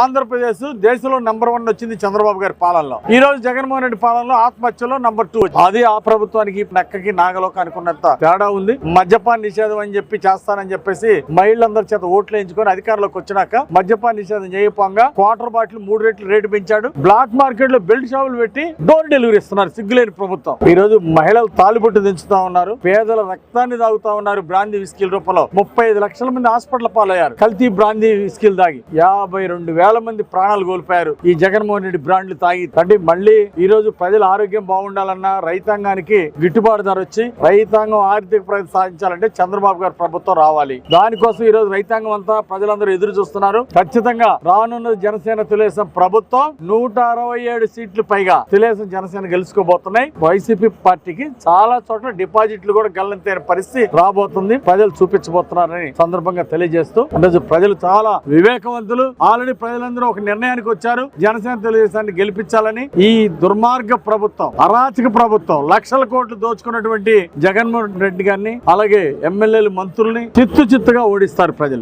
ఆంధ్రప్రదేశ్ దేశంలో number one వచ్చింది చంద్రబాబు గారి పాలనలో. ఈ రోజు జగన్మోహన్ రెడ్డి పాలనలో ఆత్మహత్యలో నంబర్ టూ అది ఆ ప్రభుత్వానికి నక్కకి నాగలోకి అనుకున్నంత తేడా ఉంది. మద్యపాన్ నిషేధం అని చెప్పి చేస్తానని చెప్పేసి మహిళలందరి చేత ఓట్లు వేయించుకొని అధికారంలోకి వచ్చినాక మద్యపాన్ నిషేధం చేయపోగా క్వార్టర్ బాటిల్ మూడు రెట్లు రేటు పెంచాడు. బ్లాక్ మార్కెట్లో బెల్ట్ షాపులు పెట్టి డోర్ డెలివరీ ఇస్తున్నారు సిగ్గులేని ప్రభుత్వం. ఈ రోజు మహిళలు తాలిబొట్టు దించుతా ఉన్నారు. పేదల రక్తాన్ని తాగుతా ఉన్నారు బ్రాందీ విస్కీల రూపంలో. ముప్పై ఐదు లక్షల మంది హాస్పిటల్ పాలయ్యారు. కల్తీ బ్రాందీ విస్కీలు దాగి యాభై రెండు వేల మంది ప్రాణాలు కోల్పోయారు. ఈ జగన్మోహన్ రెడ్డి బ్రాండ్లు తాగి అంటే మళ్ళీ ఈ రోజు ప్రజల ఆరోగ్యం బాగుండాలన్నా రైతాంగానికి గిట్టుబాటు ధర వచ్చి రైతాంగం ఆర్థిక ప్రగతి సాధించాలంటే చంద్రబాబు గారు ప్రభుత్వం రావాలి. దానికోసం ఈ రోజు రైతాంగం అంతా ప్రజలందరూ ఎదురు చూస్తున్నారు. ఖచ్చితంగా రానున్న జనసేన తెలుగుదేశం ప్రభుత్వం నూట అరవై ఏడు సీట్లు పైగా తెలుగుదేశం జనసేన గెలుచుకోబోతున్నాయి. వైసీపీ పార్టీకి చాలా చోట్ల డిపాజిట్లు కూడా గల్లంతైన పరిస్థితి రాబోతుంది. ప్రజలు చూపించబోతున్నారని సందర్భంగా తెలియజేస్తూ అంటే ప్రజలు చాలా వివేకవంతులు. ఆల్రెడీ ప్రజలందరూ ఒక నిర్ణయానికి వచ్చారు. జనసేన తెలుగుదేశాన్ని గెలిపించాలని ఈ దుర్మార్గ ప్రభుత్వం అరాచక ప్రభుత్వం లక్షల కోట్లు దోచుకున్నటువంటి జగన్మోహన్ రెడ్డి గారిని అలాగే ఎమ్మెల్యేలు మంత్రుల్ని చిత్తు చిత్తుగా ఓడిస్తారు ప్రజలు.